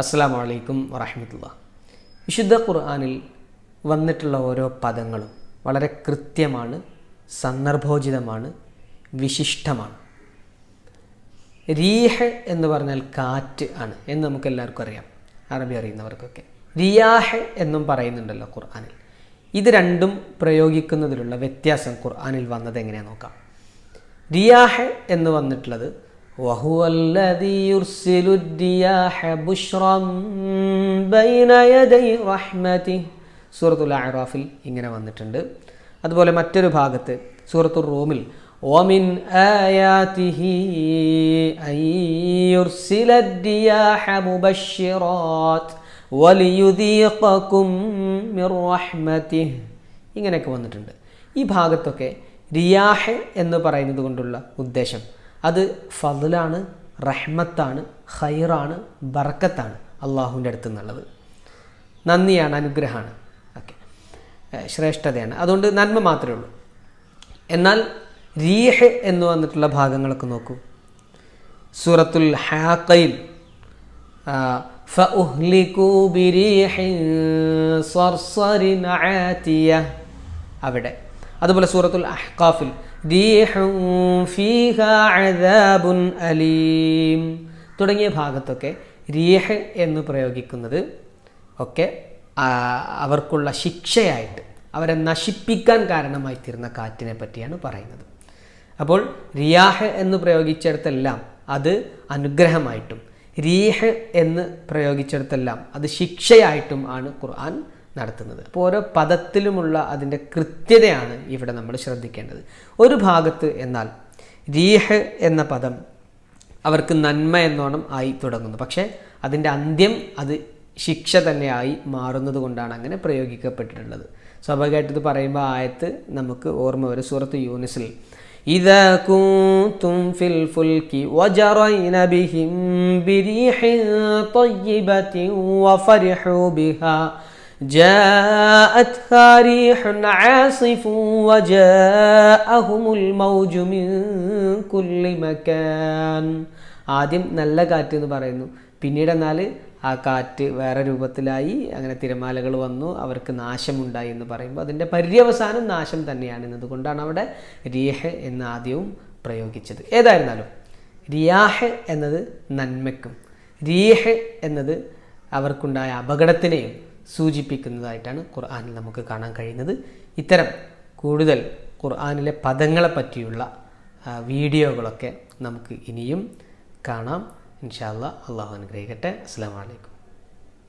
അസ്സാം വലൈക്കും വറഹമത്തുള്ള വിശുദ്ധ ഖുർആാനിൽ വന്നിട്ടുള്ള ഓരോ പദങ്ങളും വളരെ കൃത്യമാണ് സന്ദർഭോചിതമാണ് വിശിഷ്ടമാണ്. റീഹ് എന്ന് പറഞ്ഞാൽ കാറ്റ് ആണ് എന്ന് നമുക്ക് എല്ലാവർക്കും അറിയാം അറബി അറിയുന്നവർക്കൊക്കെ. റിയാഹ് എന്നും പറയുന്നുണ്ടല്ലോ ഖുർആാനിൽ. ഇത് രണ്ടും പ്രയോഗിക്കുന്നതിലുള്ള വ്യത്യാസം ഖുർആാനിൽ വന്നത് എങ്ങനെയാണെന്ന് നോക്കാം. റിയാഹ് എന്ന് വന്നിട്ടുള്ളത് وهو الذي يرسل الرياح بشرا بين يدي رحمته സൂറത്തുൽ അറാഫിൽ ഇങ്ങനെ വന്നിട്ടുണ്ട് അതുപോലെ മറ്റൊരു ഭാഗത്ത് സൂറത്തുൽ റൂമിൽ ومن آياته أن يرسل الرياح مبشرات وليذيقكم من رحمته ഇങ്ങനെയൊക്കെ വന്നിട്ടുണ്ട് ഈ ഭാഗത്തൊക്കെ റിയാഹ് എന്ന് പറയുന്നത് കൊണ്ടുള്ള ഉദ്ദേശം അത് ഫതിലാണ് റഹ്മത്താണ് ഖൈറാണ് ബർക്കത്താണ് അള്ളാഹുവിന്റെ അടുത്ത് നിന്നുള്ളത്. നന്ദിയാണ് അനുഗ്രഹമാണ്. ഓക്കെ. ശ്രേഷ്ഠതയാണ്. അതുകൊണ്ട് നന്മ മാത്രമേ ഉള്ളൂ. എന്നാൽ റീഹ് എന്ന് വന്നിട്ടുള്ള ഭാഗങ്ങളൊക്കെ നോക്കൂ. സൂറത്തുൽ ഹാക്കയിൽ അവിടെ. അതുപോലെ സൂറത്തുൽ അഹ്കാഫിൽ അലീം. തുടങ്ങിയ ഭാഗത്തൊക്കെ റീഹ് എന്ന് പ്രയോഗിക്കുന്നത് ഒക്കെ അവർക്കുള്ള ശിക്ഷയായിട്ട് അവരെ നശിപ്പിക്കാൻ കാരണമായി തീർന്ന കാറ്റിനെ പറ്റിയാണ് പറയുന്നത്. അപ്പോൾ റിയാഹ് എന്ന് പ്രയോഗിച്ചിടത്തെല്ലാം അത് അനുഗ്രഹമായിട്ടും റീഹ് എന്ന് പ്രയോഗിച്ചിടത്തെല്ലാം അത് ശിക്ഷയായിട്ടും ആണ് ഖുർആൻ നടത്തുന്നത് അപ്പോൾ ഓരോ പദത്തിലുമുള്ള അതിൻ്റെ കൃത്യതയാണ് ഇവിടെ നമ്മൾ ശ്രദ്ധിക്കേണ്ടത് ഒരു ഭാഗത്ത് എന്നാൽ റീഹ് എന്ന പദം അവർക്ക് നന്മ എന്നോണം ആയി തുടങ്ങുന്നു പക്ഷേ അതിൻ്റെ അന്ത്യം അത് ശിക്ഷ തന്നെയായി മാറുന്നത് കൊണ്ടാണ് അങ്ങനെ പ്രയോഗിക്കപ്പെട്ടിട്ടുള്ളത് സ്വാഭാവികമായിട്ട് ഇത് പറയുമ്പോൾ ആയത്ത് നമുക്ക് ഓർമ്മ വരും സൂറത്ത് യൂനിസിൽ إذا كنتم في الفلك وجرين بهم بريح طيبة وفرحوا بها جاءتها ريح عاصف وجاءهم الموج من كل مكان ആദ്യം നല്ല കാറ്റ് എന്ന് പറയുന്നു പിന്നീട് എന്നാൽ ആ കാറ്റ് വേറെ രൂപത്തിലായി അങ്ങനെ തിരമാലകൾ വന്നു അവർക്ക് നാശമുണ്ടായി എന്ന് പറയുമ്പോൾ അതിൻ്റെ പര്യവസാനം നാശം തന്നെയാണ് എന്നതുകൊണ്ടാണ് അവിടെ റിയഹ് എന്ന ആദ്യവും പ്രയോഗിച്ചത് ഏതായിരുന്നാലും റിയാഹ് എന്നത് നന്മയ്ക്കും റിയഹ് എന്നത് അവർക്കുണ്ടായ അപകടത്തിനെയും സൂചിപ്പിക്കുന്നതായിട്ടാണ് ഖുർആാനിൽ നമുക്ക് കാണാൻ കഴിയുന്നത്. ഇത്തരം കൂടുതൽ ഖുർആാനിലെ പദങ്ങളെ പറ്റിയുള്ള വീഡിയോകളൊക്കെ നമുക്ക് ഇനിയും കാണാം. ഇൻഷാല്ല അള്ളാഹു അനുഗ്രഹിക്കട്ടെ. അസ്സാം വലൈക്കും